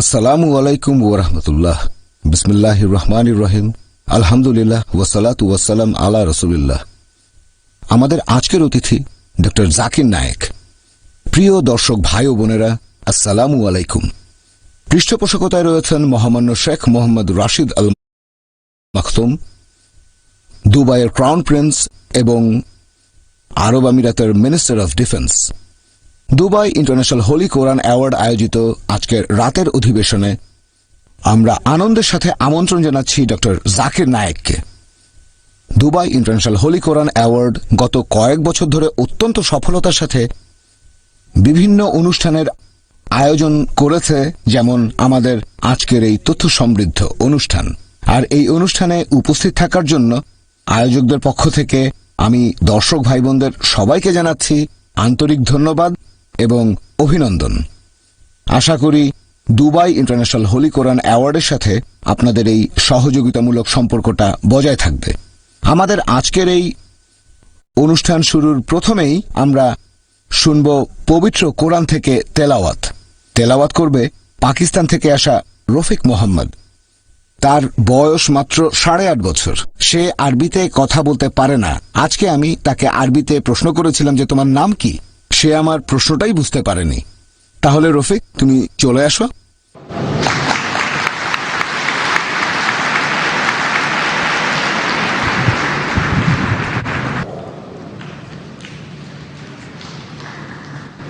আসসালামু আলাইকুম ওরহমতুল্লাহ বিসমিল্লাহ রহমান রহিম আলহামদুলিল্লাহ ওয়াসালাত ওয়াসালাম আলা রসুলিল্লাহ। আমাদের আজকের অতিথি ডক্টর জাকির নায়েক। প্রিয় দর্শক ভাই ও বোনেরা, আসসালামু আলাইকুম। পৃষ্ঠপোষকতায় রয়েছেন মহামান্য শেখ মোহাম্মদ রাশিদ আল মাখতুম, দুবাইয়ের ক্রাউন প্রিন্স এবং আরব আমিরাতের minister of defence. Dubai International Holy Quran Award আয়োজিত আজকের রাতের অধিবেশনে আমরা আনন্দের সাথে আমন্ত্রণ জানাচ্ছি doctor Zakir নায়েককে। Dubai International Holy Quran Award গত কয়েক বছর ধরে অত্যন্ত সফলতার সাথে বিভিন্ন অনুষ্ঠানের আয়োজন করেছে, যেমন আমাদের আজকের এই তথ্য সমৃদ্ধ অনুষ্ঠান। আর এই অনুষ্ঠানে উপস্থিত থাকার জন্য আয়োজকদের পক্ষ থেকে আমি দর্শক ভাই সবাইকে জানাচ্ছি আন্তরিক ধন্যবাদ। এবং অভিনন্দন। আশা করি দুবাই ইন্টারন্যাশনাল হোলি কোরআন অ্যাওয়ার্ডের সাথে আপনাদের এই সহযোগিতামূলক সম্পর্কটা বজায় থাকবে। আমাদের আজকের এই অনুষ্ঠান শুরুর প্রথমেই আমরা শুনব পবিত্র কোরআন থেকে তেলাওয়াত। তেলাওয়াত করবে পাকিস্তান থেকে আসা রফিক মোহাম্মদ। তার বয়স মাত্র সাড়ে আট বছর। সে আরবিতে কথা বলতে পারে না। আজকে আমি তাকে আরবিতে প্রশ্ন করেছিলাম যে তোমার নাম কি? সে আমার প্রশ্নটাই বুঝতে পারেনি তাহলে রফিক তুমি চলে আসো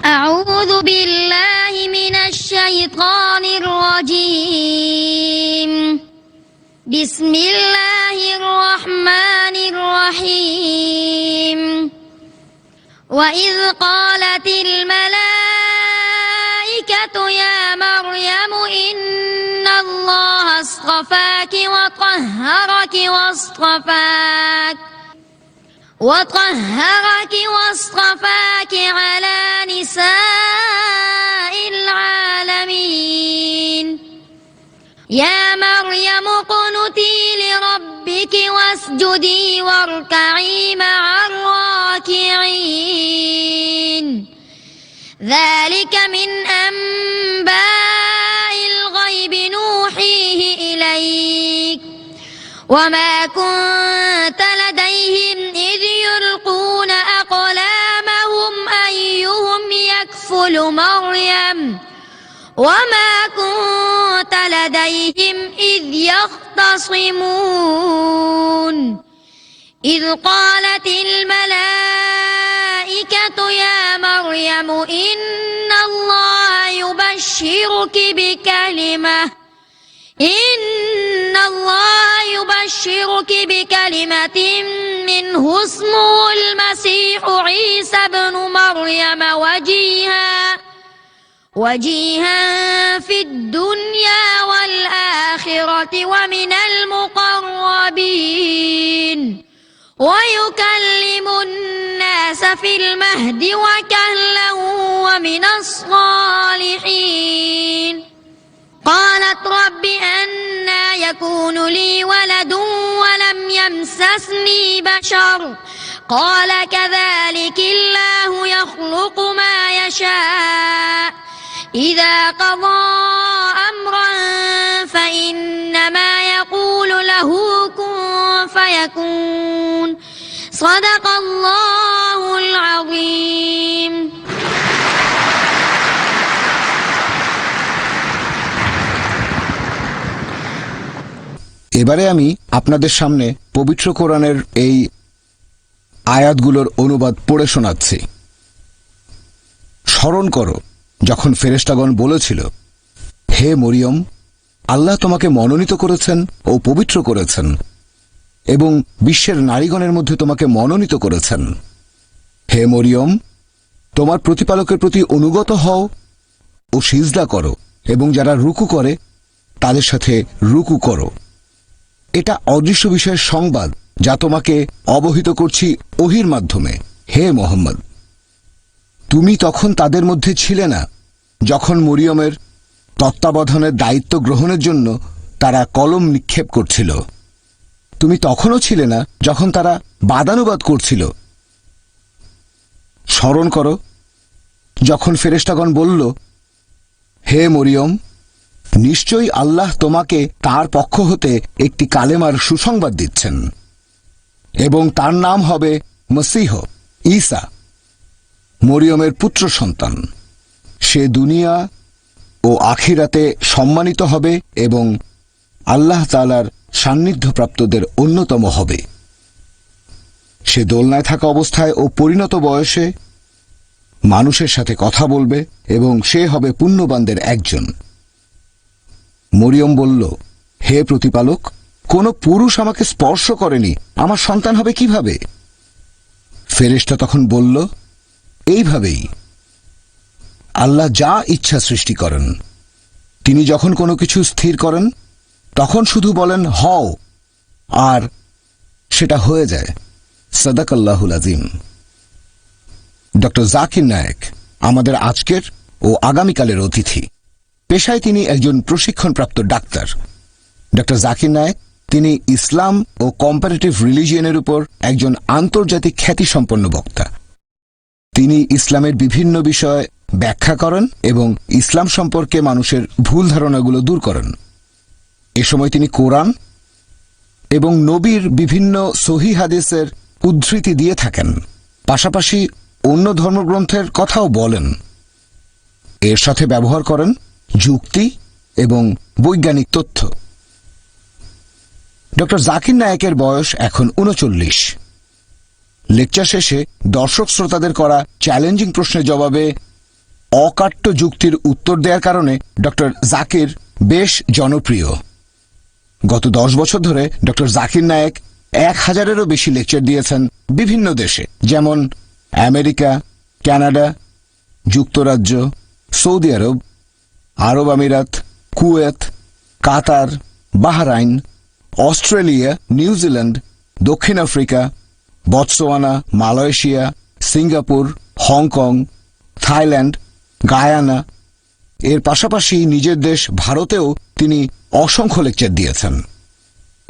أعوذ بالله من الشيطان الرجيم بسم الله الرحمن الرحيم وإذ قالت الملائكة يا مريم إن الله اصطفاك وطهرك واصطفاك وطهرك واصطفاك على نساء العالمين يا مريم اقنتي لربك واسجدي واركعي مع الراكعين. ذلك من أنباء الغيب نوحيه إليك. وما كنت لديهم إذ يلقون أقلامهم أيهم يكفل مريم. وما كنت لديهم إذ يختصمون. إذ قالت الملائكة يا مريم إن الله يبشرك بكلمة إن الله يبشرك بكلمة منه اسمه المسيح عيسى بن مريم وجيها وجيها في الدنيا والآخرة ومن المقربين. ويكلم الناس في المهد وكهلا ومن الصالحين. قالت رب أنا يكون لي ولد ولم يمسسني بشر. قال كذلك الله يخلق ما يشاء. إذا قضى أمرا فإنما يقول له كن فيكون صدق الله العظيم এবারে আমি আপনাদের সামনে পবিত্র কোরআনের এই আয়াতগুলোর অনুবাদ পড়ে শোনাচ্ছি স্মরণ করো যখন ফেরেশতাগণ বলেছিল হে মরিয়ম আল্লাহ তোমাকে মনোনীত করেছেন ও পবিত্র করেছেন এবং বিশ্বের নারীগণের মধ্যে তোমাকে মনোনীত করেছেন। হে মরিয়ম, তোমার প্রতিপালকের প্রতি অনুগত হও ও সিজদা করো এবং যারা রুকু করে, তাদের সাথে রুকু করো। এটা অদৃশ্য বিষয়ের সংবাদ যা তোমাকে অবহিত করছি ওহির মাধ্যমে। হে মোহাম্মদ, তুমি তখন তাদের মধ্যে ছিলে না যখন মরিয়মের তত্ত্বাবধানের দায়িত্ব গ্রহণের জন্য তারা কলম নিক্ষেপ করছিল। তুমি তখনও ছিলে না যখন তারা বাদানুবাদ করছিল। স্মরণ করো, যখন ফেরেশতাগণ বলল, হে মরিয়ম, নিশ্চয়ই আল্লাহ তোমাকে তার পক্ষ হতে একটি কালেমার সুসংবাদ দিচ্ছেন এবং তার নাম হবে মসিহ, ঈসা, মরিয়মের পুত্র সন্তান। সে দুনিয়া ও আখিরাতে সম্মানিত হবে এবং আল্লাহ তালার সান্নিধ্যপ্রাপ্তদের অন্যতম হবে। সে দোলনায় থাকা অবস্থায় ও পরিণত বয়সে মানুষের সাথে কথা বলবে এবং সে হবে পুণ্যবানদের একজন। মরিয়ম বলল, হে প্রতিপালক, কোন পুরুষ আমাকে স্পর্শ করেনি, আমার সন্তান হবে কীভাবে? ফেরেশতা তখন বলল, এইভাবেই। আল্লাহ যা ইচ্ছা সৃষ্টি করেন। তিনি যখন কোনো কিছু স্থির করেন তখন শুধু বলেন, হও। আর সেটা হয়ে যায়। সদাকাল্লাহুল আজিম। ডক্টর জাকির নায়েক, আমাদের আজকের ও আগামীকালের অতিথি। পেশায় তিনি একজন প্রশিক্ষণপ্রাপ্ত ডাক্তার। ডক্টর জাকির নায়েক, তিনি ইসলাম ও কম্পারেটিভ রিলিজিয়নের উপর একজন আন্তর্জাতিক খ্যাতিসম্পন্ন বক্তা। তিনি ইসলামের বিভিন্ন বিষয় ব্যাখ্যা করেন এবং ইসলাম সম্পর্কে মানুষের ভুল ধারণাগুলো দূর করেন। এ সময় তিনি কোরআন এবং নবীর বিভিন্ন সহি হাদিসের উদ্ধৃতি দিয়ে থাকেন। পাশাপাশি অন্য ধর্মগ্রন্থের কথাও বলেন। এর সাথে ব্যবহার করেন যুক্তি এবং বৈজ্ঞানিক তথ্য। ডক্টর জাকির নায়েকের বয়স এখন উনচল্লিশ। লেকচার শেষে দর্শক শ্রোতাদের করা চ্যালেঞ্জিং প্রশ্নের জবাবে অকাট্য যুক্তির উত্তর দেওয়ার কারণে ডক্টর জাকির বেশ জনপ্রিয়। গত দশ বছর ধরে ডক্টর জাকির নায়েক এক হাজারেরও বেশি লেকচার দিয়েছেন বিভিন্ন দেশে, যেমন আমেরিকা, কানাডা, যুক্তরাজ্য, সৌদি আরব আরব আমিরাত, Kuwait, Qatar, Bahrain, Australia New Zealand দক্ষিণ Africa Botswana Malaysia, Singapore, Hong Kong, Thailand, Guyana. এর পাশাপাশি নিজের দেশ ভারতেও তিনি অসংখ্য লেকচার দিয়েছেন।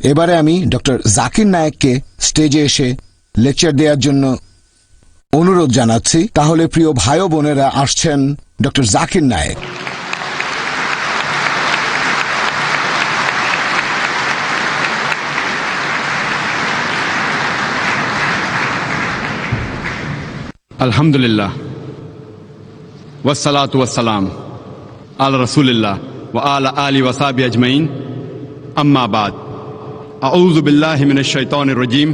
এবারে আমি ডক্টর জাকির নায়েককে স্টেজে এসে লেকচার দেওয়ার জন্য অনুরোধ জানাচ্ছি। তাহলে প্রিয় ভাই বোনেরা আসছেন ডক্টর জাকির নায়েক। আলহামদুলিল্লাহ। ওয়াসালাতু ওয়াসালাম আল রসুলিল্লাহ। و آل علی وصاب اجمعین اما بعد اعوذ باللہ من الشیطان الرجیم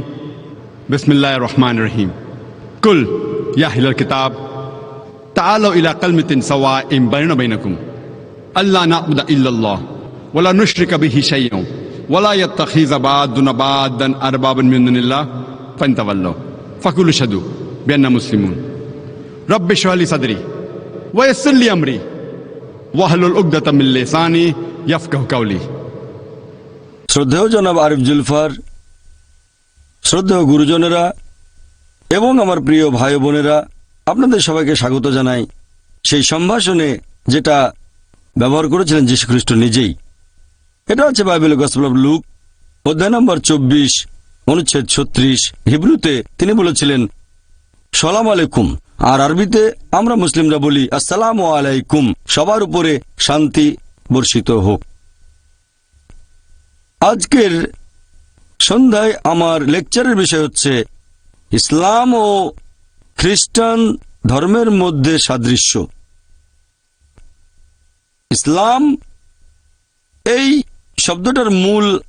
بسم اللہ الرحمن الرحیم کل یا ہل کتاب تعالوا الى قلمة سواء بين بينكم الا نعبد الا الله، ولا نشرك به شيئا، ولا يتخذ بعضنا بعضا ارباب من دون الله. فانتولوا، فقولوا اشهدوا باننا مسلمون. رب اشرح صدری صدري ويسر لي শ্রদ্ধেয় জনাব আরিফ জুলফার, শ্রদ্ধেয় গুরুজনেরা এবং আমার প্রিয় ভাই বোনেরা, আপনাদের সবাইকে স্বাগত জানাই। সেই সম্ভাষণে যেটা ব্যবহার করেছিলেন যীশুখ্রিস্ট নিজেই, এটা হচ্ছে বাইবেল গসপল অফ লুক অধ্যায় নম্বর চব্বিশ, অনুচ্ছেদ ছত্রিশ, হিব্রুতে তিনি বলেছিলেন, সলাম আলাইকুম। আর আরবিতে আমরা মুসলিমরা বলি, আসসালাম আলাইকুম। সবার উপরে শান্তি বর্ষিত হোক। আজকের সন্ধ্যায় আমার লেকচারের বিষয় হচ্ছে, ইসলাম ও খ্রিস্টান ধর্মের মধ্যে সাদৃশ্য। ইসলাম, এই শব্দটার মূল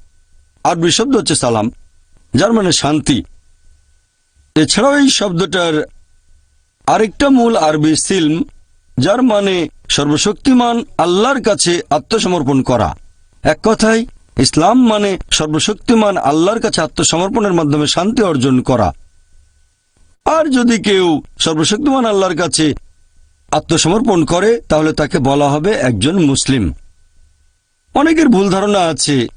আরবি শব্দ হচ্ছে সালাম, যার মানে শান্তি। এছাড়াও এই শব্দটার আরেকটা মূল আরবি সিলম, যার মানে সর্বশক্তিমান আল্লাহর কাছে আত্মসমর্পণ করা। এক কথায়, ইসলাম মানে সর্বশক্তিমান আল্লাহর কাছে আত্মসমর্পণের মাধ্যমে শান্তি অর্জন করা। আর যদি কেউ সর্বশক্তিমান আল্লাহর কাছে আত্মসমর্পণ করে, তাহলে তাকে বলা হবে একজন মুসলিম। অনেকের ভুল ধারণা আছে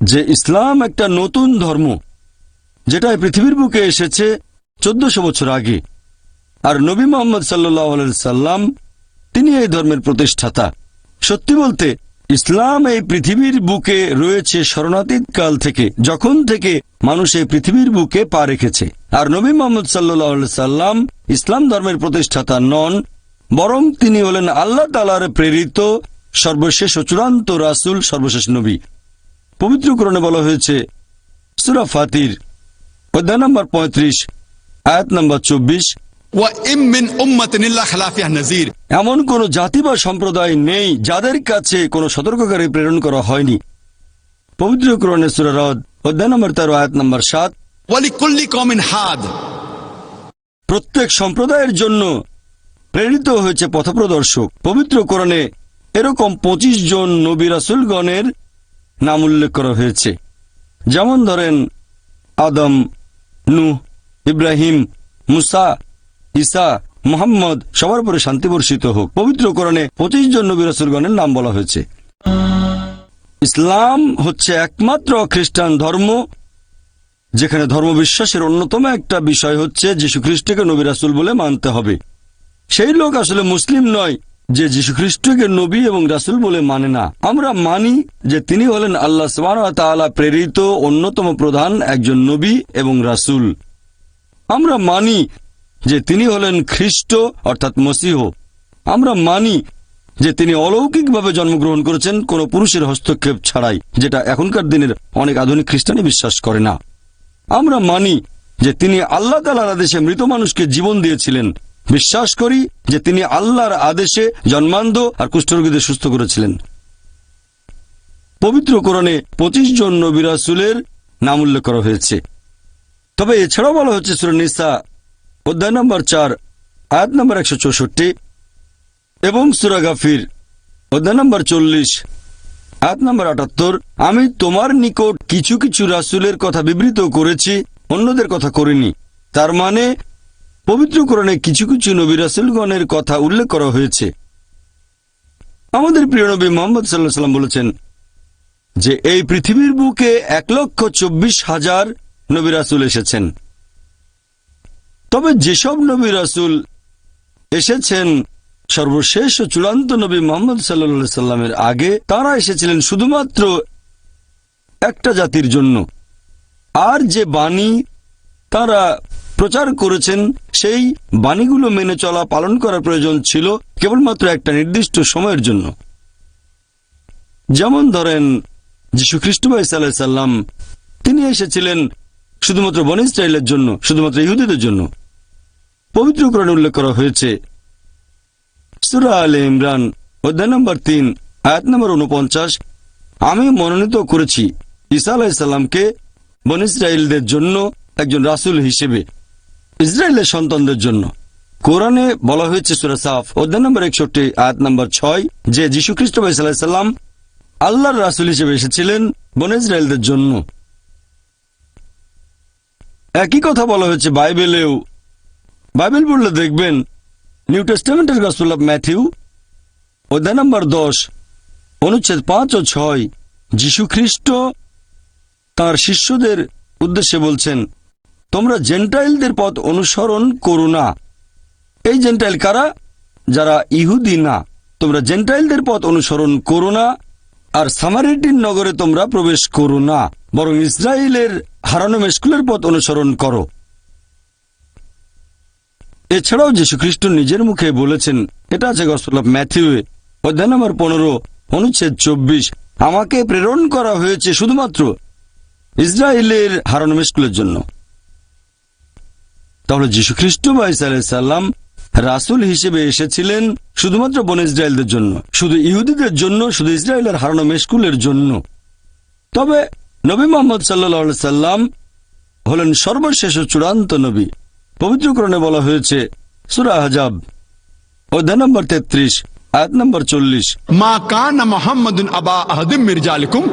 যে ইসলাম একটা নতুন ধর্ম, যেটা পৃথিবীর বুকে এসেছে চোদ্দশো বছর আগে। আর নবী মোহাম্মদ সাল্লাহ সাল্লাম তিনি এই ধর্মের প্রতিষ্ঠাতা। সত্যি বলতে, ইসলাম এই পৃথিবীর বুকে রয়েছে শরণাতীত কাল থেকে, যখন থেকে মানুষ এই পৃথিবীর বুকে পা রেখেছে। আর নবী মোহাম্মদ সাল্লাহ সাল্লাম ইসলাম ধর্মের প্রতিষ্ঠাতা নন, বরং তিনি হলেন আল্লাহ তালার প্রেরিত, সর্বশেষ ও চূড়ান্ত রাসুল, সর্বশেষ নবী। পবিত্রকরণে বলা হয়েছে, সুরা ফাতির, অধ্যায় নম্বর পঁয়ত্রিশ আয়াত নম্বর চব্বিশ। এমন কোন জাতি বা সম্প্রদায় নেই যাদের কাছে কোন সতর্ককারী প্রেরণ করা হয়নি। পবিত্র কোরআনে সুরারদ অধ্যায় নম্বর তেরো আয়াত নম্বর সাত। প্রত্যেক সম্প্রদায়ের জন্য প্রেরিত হয়েছে পথপ্রদর্শক। পবিত্র কোরআনে এরকম ২৫ জন নবী রাসুলগণের নাম উল্লেখ করা হয়েছে। যেমন ধরেন আদম নুহ ইব্রাহিম, মুসা, ঈসা, মোহাম্মদ সবার উপরে শান্তি বর্ষিত হোক। পবিত্র কোরআনে পঁচিশ জন নবী নাম বলা হয়েছে। ইসলাম হচ্ছে একমাত্র খ্রিস্টান ধর্ম, যেখানে ধর্মবিশ্বাসের অন্যতম একটা বিষয় হচ্ছে যীশু খ্রিস্টকে নবী রাসুল বলে মানতে হবে। সেই লোক আসলে মুসলিম নয় যে যীশু খ্রিস্টকে নবী এবং রাসুল বলে মানে না। আমরা মানি যে তিনি হলেন আল্লাহ তাআলা প্রেরিত অন্যতম প্রধান একজন নবী এবং রাসুল। আমরা মানি যে তিনি হলেন খ্রিস্ট, অর্থাৎ মসিহ। আমরা মানি যে তিনি অলৌকিকভাবে জন্মগ্রহণ করেছেন, কোনো পুরুষের হস্তক্ষেপ ছাড়াই, যেটা এখনকার দিনের অনেক আধুনিক খ্রিস্টানি বিশ্বাস করে না। আমরা মানি যে তিনি আল্লাহ তালার আদেশে মৃত মানুষকে জীবন দিয়েছিলেন। বিশ্বাস করি যে তিনি আল্লাহর আদেশে জন্মান্ধ আর কুষ্ঠরোগীদের সুস্থ করেছিলেন। পবিত্র কোরআনে পঁচিশ জন নবিরাসুলের নাম উল্লেখ করা হয়েছে। তবে এছাড়াও বলা হচ্ছে সুরনিসা অধ্যায় নম্বর চার, আয়াত নম্বর একশো চৌষট্টি এবং সুরা গাফির অধ্যায় নম্বর চল্লিশ, আয়াত নম্বর আটাত্তর, আমি তোমার নিকট কিছু কিছু রাসুলের কথা বিবৃত করেছি, অন্যদের কথা করিনি। তার মানে পবিত্র পবিত্রকরণে কিছু কিছু নবী রাসুলগণের কথা উল্লেখ করা হয়েছে। আমাদের প্রিয় নবী মোহাম্মদ সাল্লাহ সাল্লাম বলেছেন যে, এই পৃথিবীর বুকে এক লক্ষ চব্বিশ হাজার নবী রাসুল এসেছেন। তবে যেসব নবী রাসুল এসেছেন, সর্বশেষ ও চূড়ান্ত নবী মোহাম্মদ সাল্লা সাল্লামের আগে, তারা এসেছিলেন শুধুমাত্র একটা জাতির জন্য। আর যে বাণী তারা প্রচার করেছেন, সেই বাণীগুলো মেনে চলা, পালন করার প্রয়োজন ছিল কেবলমাত্র একটা নির্দিষ্ট সময়ের জন্য। যেমন ধরেন যীশু খ্রিস্ট ভাই সাল্লাহ সাল্লাম তিনি এসেছিলেন শুধুমাত্র বন ইসরায়েলের জন্য, শুধুমাত্র ইহুদিদের জন্য। পবিত্রকরণ উল্লেখ করা হয়েছে, সুরা আলে ইমরান, অধ্যায় নম্বর তিন, আয়াত নম্বর উনপঞ্চাশ আমি মনোনীত করেছি ঈসা আলাহিসাল্লামকে বন ইসরায়েলদের জন্য একজন রাসুল হিসেবে, ইসরায়েলের সন্তানদের জন্য। কোরআনে বলা হয়েছে সুরা সাফ, অধ্যায় নম্বর একষট্টি, আয়াত নম্বর ছয়, যে যীশু খ্রিস্ট সাল্লাম আল্লাহর রাসুল হিসেবে এসেছিলেন বন ইসরায়েলদের জন্য। একই কথা বলা হয়েছে বাইবেলেও। বাইবেল পড়লে দেখবেন, নিউ টেস্টামেন্টের গসপেল অফ ম্যাথিউ অধ্যায় নম্বর দশ, অনুচ্ছেদ পাঁচ ও ছয়, যীশু খ্রিস্ট তাঁর শিষ্যদের উদ্দেশ্যে বলছেন, তোমরা জেন্টাইলদের পথ অনুসরণ করো না। এই জেন্টাইল কারা? যারা ইহুদি না। তোমরা জেন্টাইলদের পথ অনুসরণ করো না। আর সামারিটিন নগরে তোমরা প্রবেশ করো না, বরং ইসরায়েলের হারানো মেস্কুলের পথ অনুসরণ করো। এছাড়াও যীশু খ্রিস্ট নিজের মুখে বলেছেন, এটা আছে গসপেল অফ ম্যাথিউয়ে অধ্যায় নম্বর পনেরো, অনুচ্ছেদ চব্বিশ, আমাকে প্রেরণ করা হয়েছে শুধুমাত্র ইসরায়েলের হারানো মেস্কুলের জন্য। তাহলে যীশু খ্রিস্ট বা সাল্লাম রাসুল হিসেবে এসেছিলেন শুধুমাত্র বন ইসরায়েলদের জন্য। শুধু ইহুদিদের জন্য শুধু ইসরায়েলের হারানো মেশকুলের জন্য। তবে নবী মোহাম্মদ সাল্লা সাল্লাম হলেন সর্বশেষ চূড়ান্ত নবী। পবিত্রকরণে বলা হয়েছে সুরা হজাব অধ্যায় নম্বর তেত্রিশ আয়াত নম্বর চল্লিশ। মা কান মোহাম্মদ আবা আহদিম মির্জা আলিকুম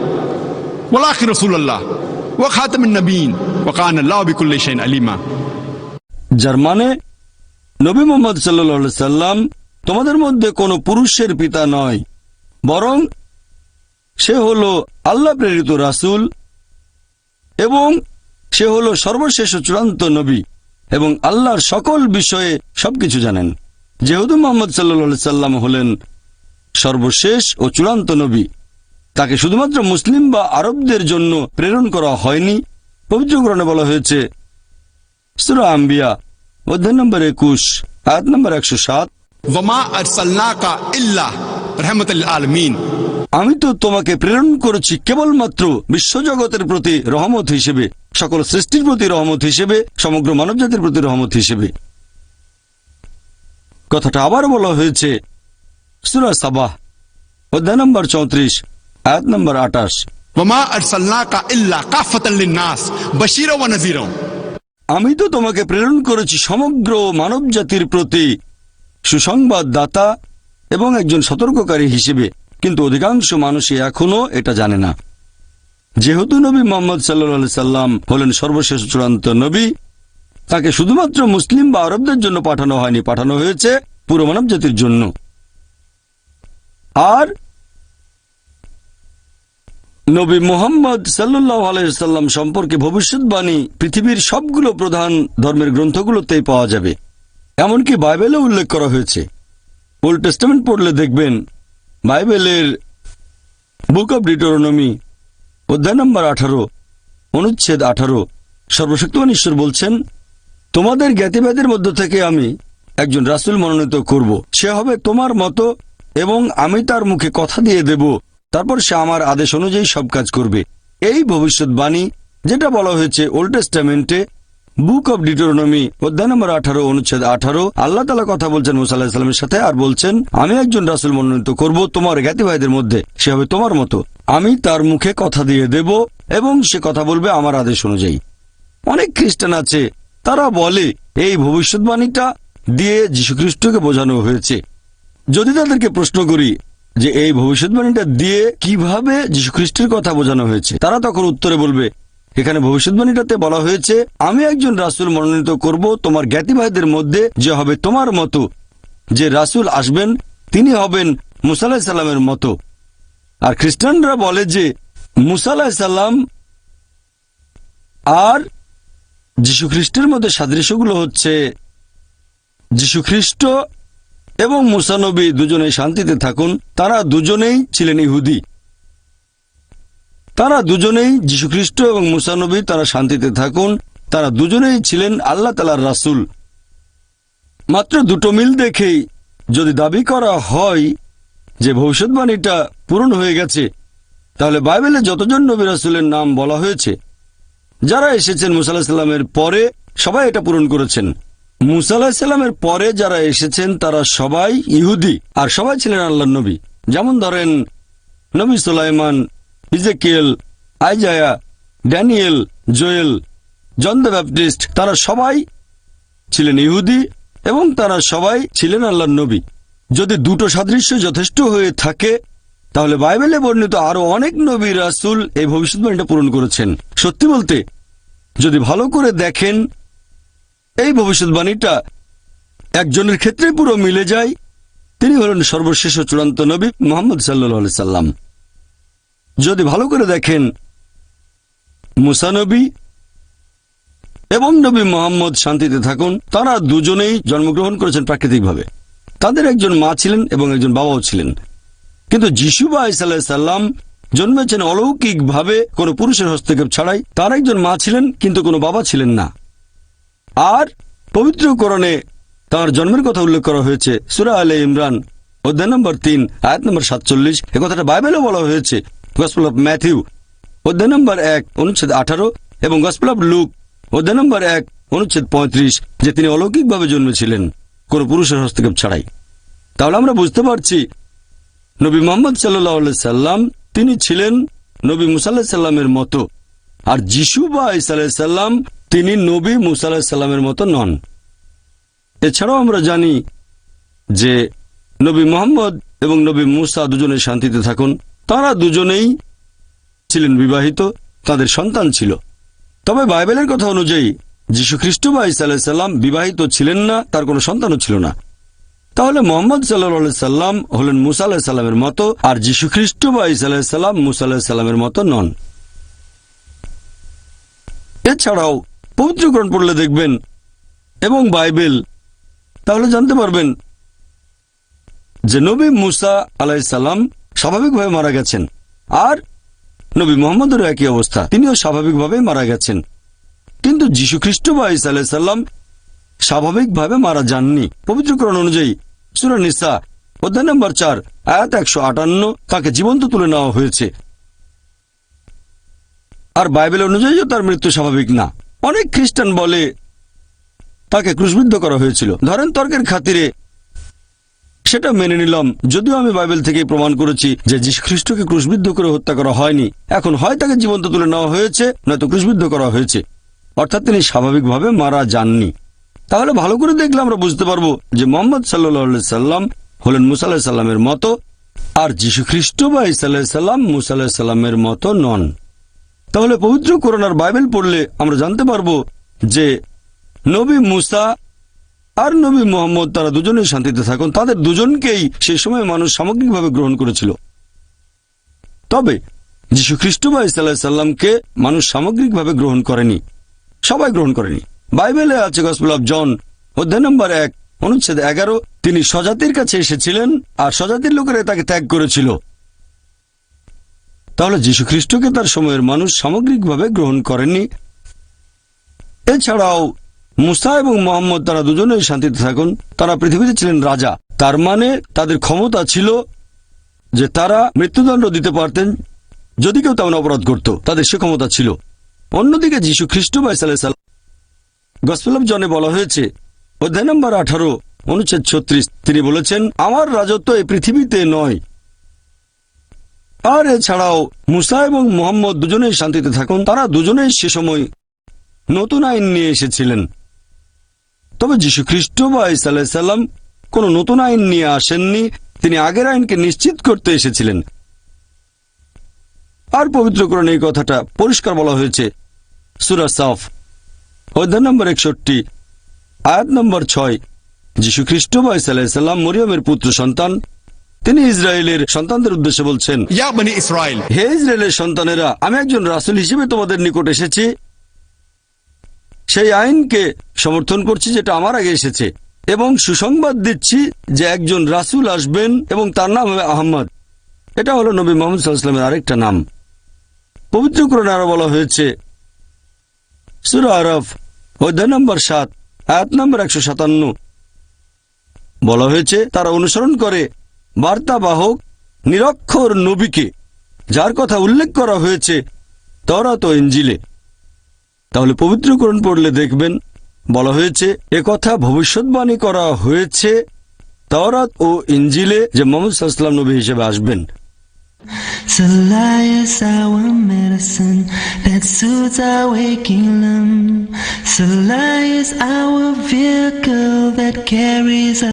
ওলাকি রসুল্লাহ ও খাতমিন নবীন ও কান আল্লাহ বিকুল্লিশাইন আলিমা। যার মানে নবী মোহাম্মদ সাল্লা সাল্লাম তোমাদের মধ্যে কোনো পুরুষের পিতা নয়, বরং সে হল আল্লাহ প্রেরিত রাসূল এবং সে হল সর্বশেষ চূড়ান্ত নবী এবং আল্লাহর সকল বিষয়ে সবকিছু জানেন। যেহেতু মোহাম্মদ সাল্লা সাল্লাম হলেন সর্বশেষ ও চূড়ান্ত নবী, তাকে শুধুমাত্র মুসলিম বা আরবদের জন্য প্রেরণ করা হয়নি। পবিত্রকরণে বলা হয়েছে, সুরা আম্বিয়া অধ্যায় নম্বর একুশ আয়াত নম্বর একশো সাত আমি তো তোমাকে প্রেরণ করেছি কেবলমাত্র বিশ্বজগতের প্রতি রহমত হিসেবে সকল সৃষ্টির প্রতি রহমত হিসেবে সমগ্র মানবজাতির প্রতি রহমত হিসেবে। কথাটা আবার বলা হয়েছে সুরা সাবাহ অধ্যায় নম্বর চৌত্রিশ আয়াত নম্বর আটাশ ওমা আরসালনাকা ইল্লা কাফাতাল্লিন নাস বাশীরা ওয়া নাযীরা। আমি তো তোমাকে প্রেরণ করেছি সমগ্র মানব জাতির প্রতি সুসংবাদদাতা এবং একজন সতর্ককারী হিসেবে, কিন্তু অধিকাংশ মানুষই এখনও এটা জানে না। যেহেতু নবী মোহাম্মদ সাল্লা সাল্লাম হলেন সর্বশেষ চূড়ান্ত নবী, তাকে শুধুমাত্র মুসলিম বা আরবদের জন্য পাঠানো হয়নি, পাঠানো হয়েছে পুরো মানব জাতির জন্য। আর নবী মোহাম্মদ সাল্লাহ আলাইসাল্লাম সম্পর্কে ভবিষ্যৎবাণী পৃথিবীর সবগুলো প্রধান ধর্মের গ্রন্থগুলোতেই পাওয়া যাবে। এমনকি বাইবেলে উল্লেখ করা হয়েছে। ওল্ড টেস্টামেন্ট পড়লে দেখবেন, বাইবেলের বুক অব ডিটোরনমি অধ্যায় নম্বর আঠারো, অনুচ্ছেদ আঠারো, সর্বশক্তিমান ঈশ্বর বলছেন, তোমাদের জ্ঞাতিবাদের মধ্য থেকে আমি একজন রাসুল মনোনীত করব। সে হবে তোমার মতো এবং আমি তার মুখে কথা দিয়ে দেব তারপর সে আমার আদেশ অনুযায়ী সব কাজ করবে। এই ভবিষ্যৎবাণী, যেটা বলা হয়েছে ওল্ড টেস্টামেন্টে বুক অব ডিটোরনমি অধ্যায় নম্বর আঠারো, অনুচ্ছেদ আঠারো, আল্লাহ তালা কথা বলছেন মুসা আলাহিসাল্লামের সাথে আর বলছেন, আমি একজন রাসুল মনোনীত করব তোমার জ্ঞাতি ভাইদের মধ্যে, সে হবে তোমার মতো। আমি তার মুখে কথা দিয়ে দেব এবং সে কথা বলবে আমার আদেশ অনুযায়ী। অনেক খ্রিস্টান আছে, তারা বলে, এই ভবিষ্যৎবাণীটা দিয়ে যীশুখ্রিস্টকে বোঝানো হয়েছে। যদি তাদেরকে প্রশ্ন করি যে এই ভবিষ্যৎবাণীটা দিয়ে কীভাবে যীশুখ্রিস্টের কথা বোঝানো হয়েছে। তারা তখন উত্তরে বলবে, এখানে ভবিষ্যৎবাণীটাতে বলা হয়েছে, আমি একজন রাসুল মনোনীত করব, তোমার জ্ঞাতি ভাইদের মধ্যে যে হবে তোমার মতো। যে রাসুল আসবেন, তিনি হবেন মুসাল্লাহ সাল্লামের মতো। আর খ্রিস্টানরা বলে যে মুসাল্লাহ সাল্লাম আর যীশু খ্রিস্টের মধ্যে সাদৃশ্যগুলো হচ্ছে যীশু খ্রিস্ট এবং মুসানবী দুজনেই শান্তিতে থাকুন। তারা দুজনেই ছিলেন ইহুদি। তারা দুজনেই যীশুখ্রিস্ট এবং মুসানবী তারা শান্তিতে থাকুন। তারা দুজনেই ছিলেন আল্লাহ তালার রাসুল। মাত্র দুটো মিল দেখেই যদি দাবি করা হয় যে ভবিষ্যৎবাণীটা পূরণ হয়ে গেছে, তাহলে বাইবেলে যতজন নবী রাসুলের নাম বলা হয়েছে, যারা এসেছেন মুসাল্লাহ সাল্লামের পরে সবাই এটা পূরণ করেছেন। মুসাল্লাহ সাল্লামের পরে যারা এসেছেন, তারা সবাই ইহুদি আর সবাই ছিলেন আল্লাহ নবী। যেমন ধরেন নবী Sulaiman, Ezekiel, Isaiah, Daniel, Joel, John the Baptist, তারা সবাই ছিলেন ইহুদি এবং তারা সবাই ছিলেন আল্লাহর নবী। যদি দুটো সাদৃশ্য যথেষ্ট হয়ে থাকে, তাহলে বাইবেলে বর্ণিত আরও অনেক নবী রাসুল এই ভবিষ্যৎবাণীটা পূরণ করেছেন। সত্যি বলতে, যদি ভালো করে দেখেন এই ভবিষ্যৎবাণীটা একজনের ক্ষেত্রে পুরো মিলে যায়। তিনি হলেন সর্বশেষ চূড়ান্ত নবী মোহাম্মদ সাল্লি সাল্লাম। যদি ভালো করে দেখেন মুসানবী এবং নবী মোহাম্মদ শান্তিতে থাকুন, তারা দুজনেই জন্মগ্রহণ করেছেন প্রাকৃতিকভাবে। তাদের একজন মা ছিলেন এবং একজন বাবাও ছিলেন। কিন্তু যিশু বা সাল্লাম জন্মেছেন অলৌকিকভাবে কোনো পুরুষের হস্তক্ষেপ ছাড়াই। তার একজন মা ছিলেন, কিন্তু কোনো বাবা ছিলেন না। আর পবিত্রকরণে তার জন্মের কথা উল্লেখ করা হয়েছে। সুরা আলে ইমরান, অধ্যায় নম্বর তিন, আয়াত নম্বর সাতচল্লিশ। এ কথাটা বাইবেলে বলা হয়েছে। গসপেল অফ ম্যাথিউ অধ্যায় নম্বর এক, অনুচ্ছেদ আঠারো এবং গসপেল অফ লুক অধ্যায় নম্বর এক, অনুচ্ছেদ পঁয়ত্রিশ, যে তিনি অলৌকিকভাবে জন্মেছিলেন, কোনো পুরুষের হস্তক্ষেপ ছাড়াই। তাহলে আমরা বুঝতে পারছি, নবী মোহাম্মদ সাল্লাহ সাল্লাম তিনি ছিলেন নবী মুসাল্লাহ সাল্লামের মতো। আর যিশু বা ইসাল্লাহ সাল্লাম তিনি নবী সাল্লামের মতো নন। এছাড়াও আমরা জানি যে নবী মোহাম্মদ এবং নবী মুসা দুজনে শান্তিতে থাকুন। তারা দুজনেই ছিলেন বিবাহিত, তাদের সন্তান ছিল। তবে বাইবেলের কথা অনুযায়ী যীশু খ্রিস্ট বা ইসা বিবাহিত ছিলেন না, তার কোনো সন্তানও ছিল না। তাহলে মোহাম্মদ সাল্লা সাল্লাম হলেন মুসা আল্লাহ সাল্লামের মতো আর যীশু খ্রিস্ট বা ইসা সাল্লাম মুসা আল্লাহ সাল্লামের মতো নন। এছাড়াও পবিত্রকরণ পড়লে দেখবেন, এবং বাইবেল, তাহলে জানতে পারবেন যে নবী মুসা আলাইসাল্লাম স্বাভাবিকভাবে মারা গেছেন, আর নবী মোহাম্মদেরও একই অবস্থা, তিনিও স্বাভাবিকভাবে মারা গেছেন। কিন্তু যীশু খ্রিস্ট বা ইসা আলাইসাল্লাম স্বাভাবিকভাবে মারা যাননি। পবিত্রকরণ অনুযায়ী সুরা নিসা, অধ্যায় নম্বর চার, আয়াত একশো আটান্ন, তাকে জীবন্ত তুলে নেওয়া হয়েছে। আর বাইবেল অনুযায়ীও তার মৃত্যু স্বাভাবিক না। অনেক খ্রিস্টান বলে তাকে ক্রুশবিদ্ধ করা হয়েছিল। ধরেন তর্কের খাতিরে সেটা মেনে নিলাম। যদিও আমি বাইবেল থেকে প্রমাণ করেছি যে যীশু খ্রিস্টকে ক্রুশবিদ্ধ করে হত্যা করা হয়নি। এখন হয় তাকে জীবন্ত তুলে নেওয়া হয়েছে, নয়তো ক্রুশবিদ্ধ করা হয়েছে। অর্থাৎ তিনি স্বাভাবিকভাবে মারা যাননি। তাহলে ভালো করে দেখলে আমরা বুঝতে পারব যে মোহাম্মদ সাল্লাহ সাল্লাম হলেন মুসা আলাহি সাল্লামের মতো, আর যীশু খ্রিস্ট বা ইসা আলাহি সাল্লাম মুসা আলাহি সাল্লামের মতো নন। তাহলে পবিত্র করোনার বাইবেল পড়লে আমরা জানতে পারব যে নবী মুসা আর নবী মোহাম্মদ তারা দুজনেই শান্তিতে থাকুন। তাদের দুজনকেই সেই সময় মানুষ সামগ্রিকভাবে গ্রহণ করেছিল। তবে যীশু খ্রিস্ট বা ইসাল্লাহ সাল্লামকে মানুষ সামগ্রিকভাবে গ্রহণ করেনি। সবাই গ্রহণ করেনি। বাইবেলে আছে গসপেল জন, অধ্যায় নম্বর এক, অনুচ্ছেদ এগারো, তিনি স্বজাতির কাছে এসেছিলেন আর স্বজাতির লোকেরা তাকে ত্যাগ করেছিল। তাহলে যীশু খ্রিস্টকে তার সময়ের মানুষ সামগ্রিকভাবে গ্রহণ করেননি। এছাড়াও মুসা এবং মোহাম্মদ তারা দুজনেই শান্তিতে থাকুন। তারা পৃথিবীতে ছিলেন রাজা। তার মানে তাদের ক্ষমতা ছিল যে তারা মৃত্যুদণ্ড দিতে পারতেন যদি কেউ তেমন অপরাধ করত। তাদের সে ক্ষমতা ছিল। অন্যদিকে যীশু খ্রিস্ট বাইসাল গসপেল অফ জনে বলা হয়েছে, অধ্যায় নম্বর আঠারো, অনুচ্ছেদ ছত্রিশ, তিনি বলেছেন, আমার রাজত্ব এই পৃথিবীতে নয় আর এছাড়াও মুসা এবং মোহাম্মদ দুজনেই শান্তিতে থাকুন, তারা দুজনেই সে সময় নতুন আইন নিয়ে এসেছিলেন। তবে খ্রিস্ট বা ইসাল্লাম কোন নতুন আইন নিয়ে আসেননি, তিনি আগের আইনকে নিশ্চিত করতে এসেছিলেন। আর পবিত্রকরণ এই কথাটা পরিষ্কার বলা হয়েছে সুরা সাফ, অধ্যায় নম্বর একষট্টি, আয়াত নম্বর ছয়। যীশু খ্রিস্ট বা ইসাল্লাম মরিয়মের পুত্র সন্তান তিনি ইসরায়েলের সন্তানদের উদ্দেশ্যে বলছেন মানে ইসরায়েল হে ইসরায়েলের সন্তানেরা আমি একজন রাসুল হিসেবে তোমাদের নিকট এসেছি। সেই আইনকে সমর্থন করছি যেটা আমার আগে এসেছে এবং সুসংবাদ দিচ্ছি যে একজন রাসুল আসবেন এবং তার নাম হবে আহম্মদ এটা হলো নবী মোহাম্মদের আরেকটা নাম। পবিত্র কোরআনে আরও বলা হয়েছে সুরা আরফ অধ্যায় নম্বর সাত আয়াত নম্বর একশো সাতান্ন। বলা হয়েছে তারা অনুসরণ করে বার্তাবাহক নিরক্ষর নবীকে, যার কথা উল্লেখ করা হয়েছে তরা তো ইঞ্জিলে তাহলে পবিত্রকরণ পড়লে দেখবেন, বলা হয়েছে কথা ভবিষ্যৎবাণী করা হয়েছে তরাত ও ইঞ্জিলে যে মোহাম্মদ সাল্লাম নবী হিসেবে আসবেন Salah our vehicle that carries us.